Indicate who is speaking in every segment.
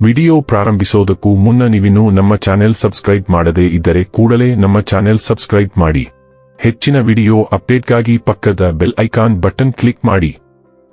Speaker 1: Video ಪ್ರಾರಂಭಿಸೋದಕ್ಕೂ ಮುನ್ನ ನೀವಿನ್ನೂ ನಮ್ಮ ಚಾನೆಲ್ ಸಬ್ಸ್ಕ್ರೈಬ್ ಮಾಡದೇ ಇದ್ದರೆ ಕೂಡಲೇ ನಮ್ಮ ಚಾನೆಲ್ ಸಬ್ಸ್ಕ್ರೈಬ್ ಮಾಡಿ. ಹೆಚ್ಚಿನ ವಿಡಿಯೋ ಅಪ್ಡೇಟ್ಗಾಗಿ ಪಕ್ಕದ ಬೆಲ್ ಐಕಾನ್ ಬಟನ್ ಕ್ಲಿಕ್ ಮಾಡಿ.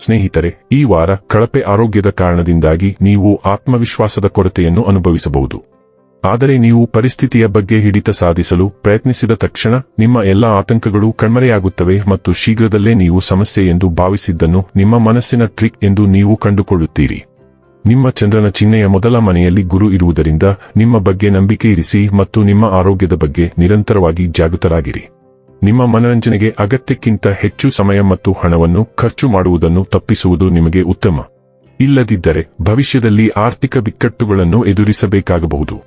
Speaker 1: ಸ್ನೇಹಿತರೆ, ಈ ವಾರ ಕಳಪೆ ಆರೋಗ್ಯದ ಕಾರಣದಿಂದಾಗಿ ನೀವು ಆತ್ಮವಿಶ್ವಾಸದ ಕೊರತೆಯನ್ನು ಅನುಭವಿಸಬಹುದು. ಆದರೆ ನೀವು ಪರಿಸ್ಥಿತಿಯ ಬಗ್ಗೆ ಹಿಡಿತ ಸಾಧಿಸಲು ಪ್ರಯತ್ನಿಸಿದ ತಕ್ಷಣ ನಿಮ್ಮ ಎಲ್ಲಾ ಆತಂಕಗಳು ಕಣ್ಮರೆಯಾಗುತ್ತವೆ ಮತ್ತು ಶೀಘ್ರದಲ್ಲೇ ನೀವು ಸಮಸ್ಯೆ ಎಂದು ಭಾವಿಸಿದ್ದನ್ನು ನಿಮ್ಮ ಮನಸ್ಸಿನ ಟ್ರಿಕ್ ಎಂದು ನೀವು ಕಂಡುಕೊಳ್ಳುತ್ತೀರಿ. ನಿಮ್ಮ ಚಂದ್ರನ ಚಿಹ್ನೆಯ ಮೊದಲ ಮನೆಯಲ್ಲಿ ಗುರು ಇರುವುದರಿಂದ ನಿಮ್ಮ ಬಗ್ಗೆ ನಂಬಿಕೆ ಇರಿಸಿ ಮತ್ತು ನಿಮ್ಮ ಆರೋಗ್ಯದ ಬಗ್ಗೆ ನಿರಂತರವಾಗಿ ಜಾಗೃತರಾಗಿರಿ. ನಿಮ್ಮ ಮನರಂಜನೆಗೆ ಅಗತ್ಯಕ್ಕಿಂತ ಹೆಚ್ಚು ಸಮಯ ಮತ್ತು ಹಣವನ್ನು ಖರ್ಚು ಮಾಡುವುದನ್ನು ತಪ್ಪಿಸುವುದು ನಿಮಗೆ ಉತ್ತಮ. ಇಲ್ಲದಿದ್ದರೆ ಭವಿಷ್ಯದಲ್ಲಿ ಆರ್ಥಿಕ ಬಿಕ್ಕಟ್ಟುಗಳನ್ನು ಎದುರಿಸಬೇಕಾಗಬಹುದು.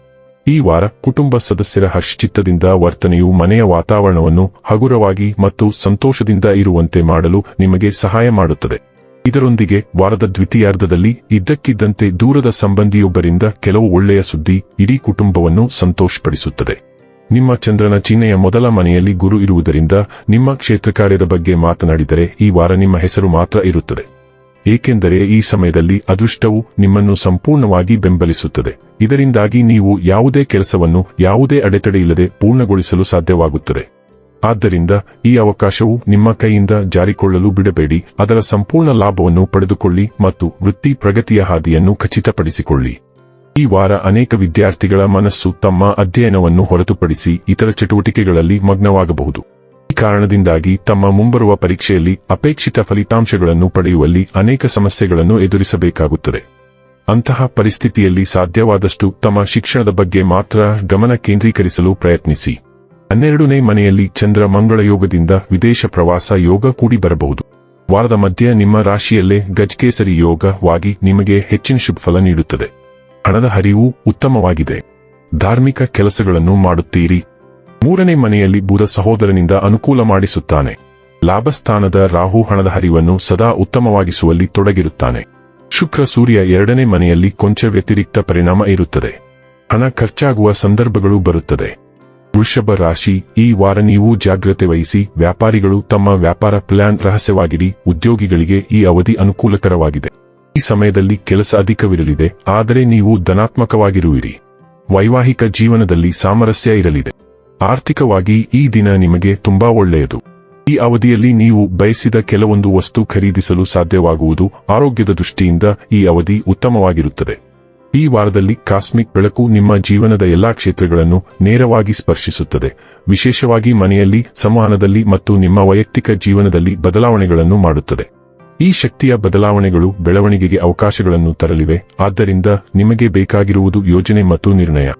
Speaker 1: ಈ ವಾರ ಕುಟುಂಬ ಸದಸ್ಯರ ಹರ್ಷಚಿತ್ತದಿಂದ ವರ್ತನೆಯು ಮನೆಯ ವಾತಾವರಣವನ್ನು ಹಗುರವಾಗಿ ಮತ್ತು ಸಂತೋಷದಿಂದ ಇರುವಂತೆ ಮಾಡಲು ನಿಮಗೆ ಸಹಾಯ ಮಾಡುತ್ತದೆ. ಇದರೊಂದಿಗೆ ವಾರದ ದ್ವಿತೀಯಾರ್ಧದಲ್ಲಿ ಇದ್ದಕ್ಕಿದ್ದಂತೆ ದೂರದ ಸಂಬಂಧಿಯೊಬ್ಬರಿಂದ ಕೆಲವು ಒಳ್ಳೆಯ ಸುದ್ದಿ ಇಡೀ ಕುಟುಂಬವನ್ನು ಸಂತೋಷಪಡಿಸುತ್ತದೆ. ನಿಮ್ಮ ಚಂದ್ರನ ಚಿಹ್ನೆಯ ಮೊದಲ ಮನೆಯಲ್ಲಿ ಗುರು ಇರುವುದರಿಂದ ನಿಮ್ಮ ಕ್ಷೇತ್ರ ಕಾರ್ಯದ ಬಗ್ಗೆ ಮಾತನಾಡಿದರೆ ಈ ವಾರ ನಿಮ್ಮ ಹೆಸರು ಮಾತ್ರ ಇರುತ್ತದೆ. ಏಕೆಂದರೆ ಈ ಸಮಯದಲ್ಲಿ ಅದೃಷ್ಟವು ನಿಮ್ಮನ್ನು ಸಂಪೂರ್ಣವಾಗಿ ಬೆಂಬಲಿಸುತ್ತದೆ. ಇದರಿಂದಾಗಿ ನೀವು ಯಾವುದೇ ಕೆಲಸವನ್ನು ಯಾವುದೇ ಅಡೆತಡೆಯಿಲ್ಲದೆ ಪೂರ್ಣಗೊಳಿಸಲು ಸಾಧ್ಯವಾಗುತ್ತದೆ. ಆದ್ದರಿಂದ ಈ ಅವಕಾಶವು ನಿಮ್ಮ ಕೈಯಿಂದ ಜಾರಿಕೊಳ್ಳಲು ಬಿಡಬೇಡಿ. ಅದರ ಸಂಪೂರ್ಣ ಲಾಭವನ್ನು ಪಡೆದುಕೊಳ್ಳಿ ಮತ್ತು ವೃತ್ತಿ ಪ್ರಗತಿಯ ಹಾದಿಯನ್ನು ಖಚಿತಪಡಿಸಿಕೊಳ್ಳಿ. ಈ ವಾರ ಅನೇಕ ವಿದ್ಯಾರ್ಥಿಗಳ ಮನಸ್ಸು ತಮ್ಮ ಅಧ್ಯಯನವನ್ನು ಹೊರತುಪಡಿಸಿ ಇತರ ಚಟುವಟಿಕೆಗಳಲ್ಲಿ ಮಗ್ನವಾಗಬಹುದು. ಈ ಕಾರಣದಿಂದಾಗಿ ತಮ್ಮ ಮುಂಬರುವ ಪರೀಕ್ಷೆಯಲ್ಲಿ ಅಪೇಕ್ಷಿತ ಫಲಿತಾಂಶಗಳನ್ನು ಪಡೆಯುವಲ್ಲಿ ಅನೇಕ ಸಮಸ್ಯೆಗಳನ್ನು ಎದುರಿಸಬೇಕಾಗುತ್ತದೆ. ಅಂತಹ ಪರಿಸ್ಥಿತಿಯಲ್ಲಿ ಸಾಧ್ಯವಾದಷ್ಟು ತಮ್ಮ ಶಿಕ್ಷಣದ ಬಗ್ಗೆ ಮಾತ್ರ ಗಮನ ಕೇಂದ್ರೀಕರಿಸಲು ಪ್ರಯತ್ನಿಸಿ. ಹನ್ನೆರಡನೇ ಮನೆಯಲ್ಲಿ ಚಂದ್ರ ಮಂಗಳ ಯೋಗದಿಂದ ವಿದೇಶ ಪ್ರವಾಸ ಯೋಗ ಕೂಡಿ ಬರಬಹುದು. ವಾರದ ಮಧ್ಯ ನಿಮ್ಮ ರಾಶಿಯಲ್ಲೇ ಗಜಕೇಸರಿ ಯೋಗವಾಗಿ ನಿಮಗೆ ಹೆಚ್ಚಿನ ಶುಭಫಲ ನೀಡುತ್ತದೆ. ಹಣದ ಹರಿವು ಉತ್ತಮವಾಗಿದೆ. ಧಾರ್ಮಿಕ ಕೆಲಸಗಳನ್ನು ಮಾಡುತ್ತೀರಿ. ಮೂರನೇ ಮನೆಯಲ್ಲಿ ಬುಧ ಸಹೋದರನಿಂದ ಅನುಕೂಲ ಮಾಡಿಸುತ್ತಾನೆ. ಲಾಭಸ್ಥಾನದ ರಾಹು ಹಣದ ಹರಿವನ್ನು ಸದಾ ಉತ್ತಮವಾಗಿಸುವಲ್ಲಿ ತೊಡಗಿರುತ್ತಾನೆ. ಶುಕ್ರ ಸೂರ್ಯ ಎರಡನೇ ಮನೆಯಲ್ಲಿ ಕೊಂಚ ವ್ಯತಿರಿಕ್ತ ಪರಿಣಾಮ ಇರುತ್ತದೆ. ಹಣ ಖರ್ಚಾಗುವ ಸಂದರ್ಭಗಳು ಬರುತ್ತದೆ. ವೃಷಭ ರಾಶಿ, ಈ ವಾರ ನೀವು ಜಾಗ್ರತೆ ವಹಿಸಿ, ವ್ಯಾಪಾರಿಗಳು ತಮ್ಮ ವ್ಯಾಪಾರ ಪ್ಲಾನ್ ರಹಸ್ಯವಾಗಿಡಿ, ಉದ್ಯೋಗಿಗಳಿಗೆ ಈ ಅವಧಿ ಅನುಕೂಲಕರವಾಗಿದೆ. ಈ ಸಮಯದಲ್ಲಿ ಕೆಲಸ ಅಧಿಕವಿರಲಿದೆ, ಆದರೆ ನೀವು ಧನಾತ್ಮಕವಾಗಿರುವಿರಿ. ವೈವಾಹಿಕ ಜೀವನದಲ್ಲಿ ಸಾಮರಸ್ಯ ಇರಲಿದೆ. ಆರ್ಥಿಕವಾಗಿ ಈ ದಿನ ನಿಮಗೆ ತುಂಬಾ ಒಳ್ಳೆಯದು. ಈ ಅವಧಿಯಲ್ಲಿ ನೀವು ಬಯಸಿದ ಕೆಲವೊಂದು ವಸ್ತು ಖರೀದಿಸಲು ಸಾಧ್ಯವಾಗುವುದು ಆರೋಗ್ಯದ ದೃಷ್ಟಿಯಿಂದ ಈ ಅವಧಿ ಉತ್ತಮವಾಗಿರುತ್ತದೆ. ಈ ವಾರದಲ್ಲಿ ಕಾಸ್ಮಿಕ್ ಬೆಳಕು ನಿಮ್ಮ ಜೀವನದ ಎಲ್ಲಾ ಕ್ಷೇತ್ರಗಳನ್ನು ನೇರವಾಗಿ ಸ್ಪರ್ಶಿಸುತ್ತದೆ. ವಿಶೇಷವಾಗಿ ಮನೆಯಲ್ಲಿ, ಸಂವಹನದಲ್ಲಿ ಮತ್ತು ನಿಮ್ಮ ವೈಯಕ್ತಿಕ ಜೀವನದಲ್ಲಿ ಬದಲಾವಣೆಗಳನ್ನು ಮಾಡುತ್ತದೆ. ಈ ಶಕ್ತಿಯ ಬದಲಾವಣೆಗಳು ಬೆಳವಣಿಗೆಗೆ ಅವಕಾಶಗಳನ್ನು ತರಲಿವೆ. ಆದ್ದರಿಂದ ನಿಮಗೆ ಬೇಕಾಗಿರುವುದು ಯೋಜನೆ ಮತ್ತು ನಿರ್ಣಯ.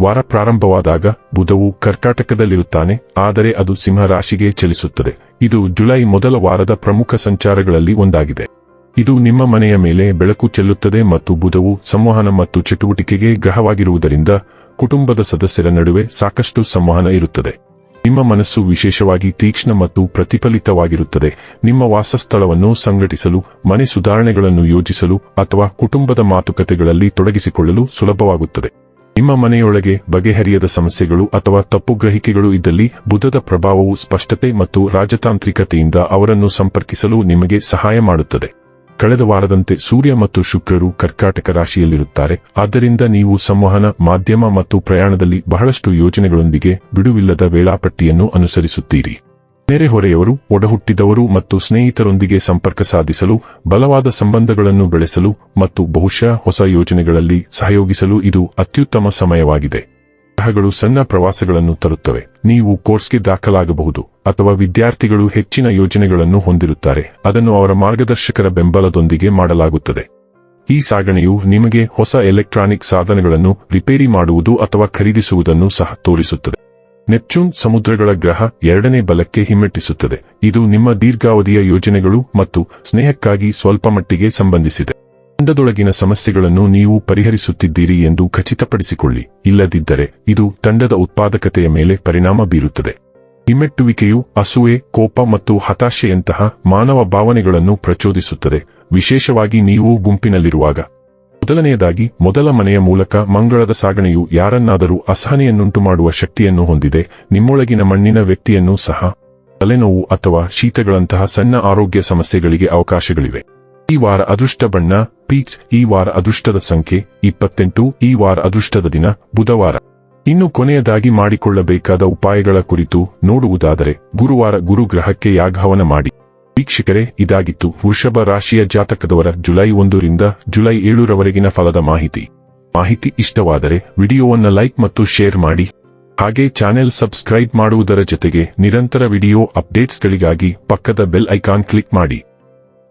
Speaker 1: ವಾರ ಪ್ರಾರಂಭವಾದಾಗ ಬುಧವು ಕರ್ಕಾಟಕದಲ್ಲಿರುತ್ತಾನೆ, ಆದರೆ ಅದು ಸಿಂಹರಾಶಿಗೆ ಚಲಿಸುತ್ತದೆ. ಇದು ಜುಲೈ ಮೊದಲ ವಾರದ ಪ್ರಮುಖ ಸಂಚಾರಗಳಲ್ಲಿ ಒಂದಾಗಿದೆ. ಇದು ನಿಮ್ಮ ಮನೆಯ ಮೇಲೆ ಬೆಳಕು ಚೆಲ್ಲುತ್ತದೆ ಮತ್ತು ಬುಧವು ಸಂವಹನ ಮತ್ತು ಚಟುವಟಿಕೆಗೆ ಗ್ರಹವಾಗಿರುವುದರಿಂದ ಕುಟುಂಬದ ಸದಸ್ಯರ ನಡುವೆ ಸಾಕಷ್ಟು ಸಂವಹನ ಇರುತ್ತದೆ. ನಿಮ್ಮ ಮನಸ್ಸು ವಿಶೇಷವಾಗಿ ತೀಕ್ಷ್ಣ ಮತ್ತು ಪ್ರತಿಫಲಿತವಾಗಿರುತ್ತದೆ. ನಿಮ್ಮ ವಾಸಸ್ಥಳವನ್ನು ಸಂಘಟಿಸಲು, ಮನೆ ಸುಧಾರಣೆಗಳನ್ನು ಯೋಜಿಸಲು ಅಥವಾ ಕುಟುಂಬದ ಮಾತುಕತೆಗಳಲ್ಲಿ ತೊಡಗಿಸಿಕೊಳ್ಳಲು ಸುಲಭವಾಗುತ್ತದೆ. ನಿಮ್ಮ ಮನೆಯೊಳಗೆ ಬಗೆಹರಿಯದ ಸಮಸ್ಯೆಗಳು ಅಥವಾ ತಪ್ಪುಗ್ರಹಿಕೆಗಳು ಇದ್ದಲ್ಲಿ ಬುಧದ ಪ್ರಭಾವವು ಸ್ಪಷ್ಟತೆ ಮತ್ತು ರಾಜತಾಂತ್ರಿಕತೆಯಿಂದ ಅವರನ್ನು ಸಂಪರ್ಕಿಸಲು ನಿಮಗೆ ಸಹಾಯ ಮಾಡುತ್ತದೆ. ಕಳೆದ ವಾರದಂತೆ ಸೂರ್ಯ ಮತ್ತು ಶುಕ್ರರು ಕರ್ಕಾಟಕ ರಾಶಿಯಲ್ಲಿರುತ್ತಾರೆ. ಆದ್ದರಿಂದ ನೀವು ಸಂವಹನ, ಮಾಧ್ಯಮ ಮತ್ತು ಪ್ರಯಾಣದಲ್ಲಿ ಬಹಳಷ್ಟು ಯೋಜನೆಗಳೊಂದಿಗೆ ಬಿಡುವಿಲ್ಲದ ವೇಳಾಪಟ್ಟಿಯನ್ನು ಅನುಸರಿಸುತ್ತೀರಿ. ನೆರೆಹೊರೆಯವರು ಒಡಹುಟ್ಟಿದವರು ಮತ್ತು ಸ್ನೇಹಿತರೊಂದಿಗೆ ಸಂಪರ್ಕ ಸಾಧಿಸಲು, ಬಲವಾದ ಸಂಬಂಧಗಳನ್ನು ಬೆಳೆಸಲು ಮತ್ತು ಬಹುಶಃ ಹೊಸ ಯೋಜನೆಗಳಲ್ಲಿ ಸಹಯೋಗಿಸಲು ಇದು ಅತ್ಯುತ್ತಮ ಸಮಯವಾಗಿದೆ. ಗ್ರಹಗಳು ಸಣ್ಣ ಪ್ರವಾಸಗಳನ್ನು ತರುತ್ತವೆ. ನೀವು ಕೋರ್ಸ್ಗೆ ದಾಖಲಾಗಬಹುದು ಅಥವಾ ವಿದ್ಯಾರ್ಥಿಗಳು ಹೆಚ್ಚಿನ ಯೋಜನೆಗಳನ್ನು ಹೊಂದಿರುತ್ತಾರೆ. ಅದನ್ನು ಅವರ ಮಾರ್ಗದರ್ಶಕರ ಬೆಂಬಲದೊಂದಿಗೆ ಮಾಡಲಾಗುತ್ತದೆ. ಈ ಸಾಗಣೆಯು ನಿಮಗೆ ಹೊಸ ಎಲೆಕ್ಟ್ರಾನಿಕ್ ಸಾಧನಗಳನ್ನು ರಿಪೇರಿ ಮಾಡುವುದು ಅಥವಾ ಖರೀದಿಸುವುದನ್ನು ಸಹ ತೋರಿಸುತ್ತದೆ. ನೆಪ್ಚೂನ್ ಸಮುದ್ರಗಳ ಗ್ರಹ ಎರಡನೇ ಬಲಕ್ಕೆ ಹಿಮ್ಮೆಟ್ಟಿಸುತ್ತದೆ. ಇದು ನಿಮ್ಮ ದೀರ್ಘಾವಧಿಯ ಯೋಜನೆಗಳು ಮತ್ತು ಸ್ನೇಹಕ್ಕಾಗಿ ಸ್ವಲ್ಪ ಮಟ್ಟಿಗೆ ಸಂಬಂಧಿಸಿದೆ. ತಂಡದೊಳಗಿನ ಸಮಸ್ಯೆಗಳನ್ನು ನೀವು ಪರಿಹರಿಸುತ್ತಿದ್ದೀರಿ ಎಂದು ಖಚಿತಪಡಿಸಿಕೊಳ್ಳಿ. ಇಲ್ಲದಿದ್ದರೆ ಇದು ತಂಡದ ಉತ್ಪಾದಕತೆಯ ಮೇಲೆ ಪರಿಣಾಮ ಬೀರುತ್ತದೆ. ಹಿಮ್ಮೆಟ್ಟುವಿಕೆಯು ಅಸುವೆ ಕೋಪ ಮತ್ತು ಹತಾಶೆಯಂತಹ ಮಾನವ ಭಾವನೆಗಳನ್ನು ಪ್ರಚೋದಿಸುತ್ತದೆ. ವಿಶೇಷವಾಗಿ ನೀವು ಗುಂಪಿನಲ್ಲಿರುವಾಗ. ಮೊದಲನೆಯದಾಗಿ, ಮೊದಲ ಮನೆಯ ಮೂಲಕ ಮಂಗಳದ ಸಾಗಣೆಯು ಯಾರನ್ನಾದರೂ ಅಸಹನೆಯನ್ನುಂಟು ಮಾಡುವ ಶಕ್ತಿಯನ್ನು ಹೊಂದಿದೆ. ನಿಮ್ಮೊಳಗಿನ ಮಣ್ಣಿನ ವ್ಯಕ್ತಿಯನ್ನು ಸಹ ತಲೆನೋವು ಅಥವಾ ಶೀತಗಳಂತಹ ಸಣ್ಣ ಆರೋಗ್ಯ ಸಮಸ್ಯೆಗಳಿಗೆ ಅವಕಾಶಗಳಿವೆ. ಈ ವಾರ ಅದೃಷ್ಟ ಬಣ್ಣ, ಪೀಚ್, ಈ ವಾರ ಅದೃಷ್ಟದ ಸಂಖ್ಯೆ, ಇಪ್ಪತ್ತೆಂಟು, ಈ ವಾರ ಅದೃಷ್ಟದ ದಿನ, ಬುಧವಾರ. ಇನ್ನು ಕೊನೆಯದಾಗಿ ಮಾಡಿಕೊಳ್ಳಬೇಕಾದ ಉಪಾಯಗಳ ಕುರಿತು ನೋಡುವುದಾದರೆ, ಗುರುವಾರ ಗುರುಗ್ರಹಕ್ಕೆ ಯಾಗಹವನ ಮಾಡಿ. ವೀಕ್ಷಕರೇ, ಇದಾಗಿತ್ತು ವೃಷಭ ರಾಶಿಯ ಜಾತಕದವರ ಜುಲೈ ಒಂದರಿಂದ ಜುಲೈ ಏಳರವರೆಗಿನ ಫಲದ ಮಾಹಿತಿ. ಮಾಹಿತಿ ಇಷ್ಟವಾದರೆ ವಿಡಿಯೋವನ್ನ ಲೈಕ್ ಮತ್ತು ಶೇರ್ ಮಾಡಿ. ಹಾಗೆ ಚಾನೆಲ್ ಸಬ್ಸ್ಕ್ರೈಬ್ ಮಾಡುವುದರ ಜೊತೆಗೆ ನಿರಂತರ ವಿಡಿಯೋ ಅಪ್ಡೇಟ್ಸ್ಗಳಿಗಾಗಿ ಪಕ್ಕದ ಬೆಲ್ ಐಕಾನ್ ಕ್ಲಿಕ್ ಮಾಡಿ.